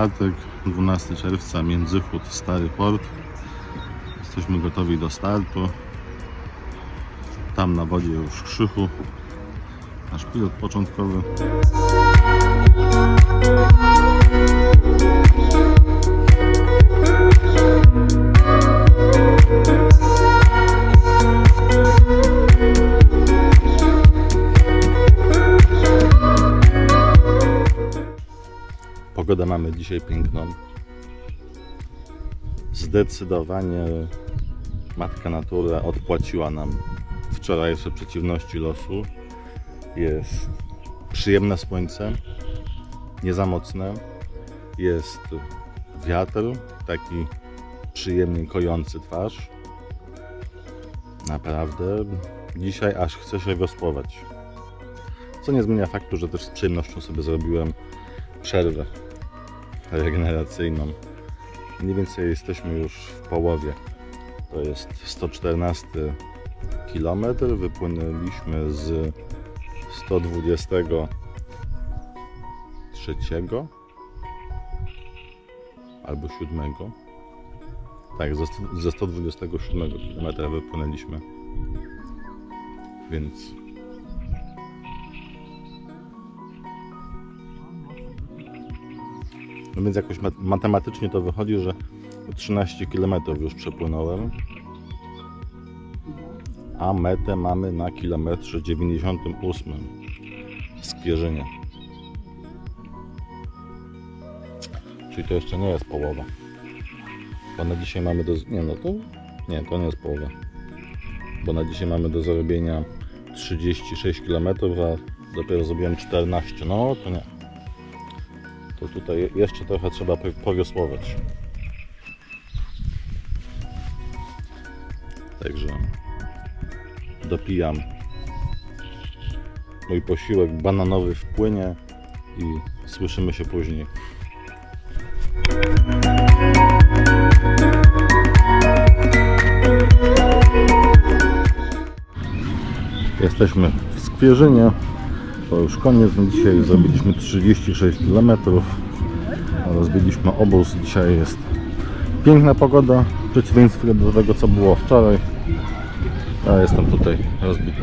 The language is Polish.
czwartek, 12 czerwca, Międzychód, Stary Port. Jesteśmy gotowi do startu. Tam na wodzie już Krzychu, nasz pilot początkowy. Pogodę mamy dzisiaj piękną. Zdecydowanie matka natura odpłaciła nam wczorajsze przeciwności losu. Jest przyjemne słońce, nie za mocne. Jest wiatr, taki przyjemnie kojący twarz. Naprawdę dzisiaj aż chce się wiosłować. Co nie zmienia faktu, że też z przyjemnością sobie zrobiłem przerwę regeneracyjną. Mniej więcej jesteśmy już w połowie. To jest 114 km. Wypłynęliśmy z 123 albo 7. Tak, ze sto- ze 127 km wypłynęliśmy. Więc No więc jakoś mat- matematycznie to wychodzi, że 13 km już przepłynąłem, a metę mamy na kilometrze 98 w Skierzynie. Czyli to jeszcze nie jest połowa. Bo na dzisiaj mamy do... Nie no to... Nie, to nie jest połowa. Bo na dzisiaj mamy do zrobienia 36 km, a dopiero zrobiłem 14. No to nie to tutaj jeszcze trochę trzeba po- powiosłować. Także dopijam mój posiłek bananowy w płynie i słyszymy się później. Jesteśmy w Skwierzynie. To już koniec. No Dzisiaj zrobiliśmy 36 km. Rozbiliśmy obóz. Dzisiaj jest piękna pogoda. W przeciwieństwie do tego, co było wczoraj. Ja jestem tutaj rozbity.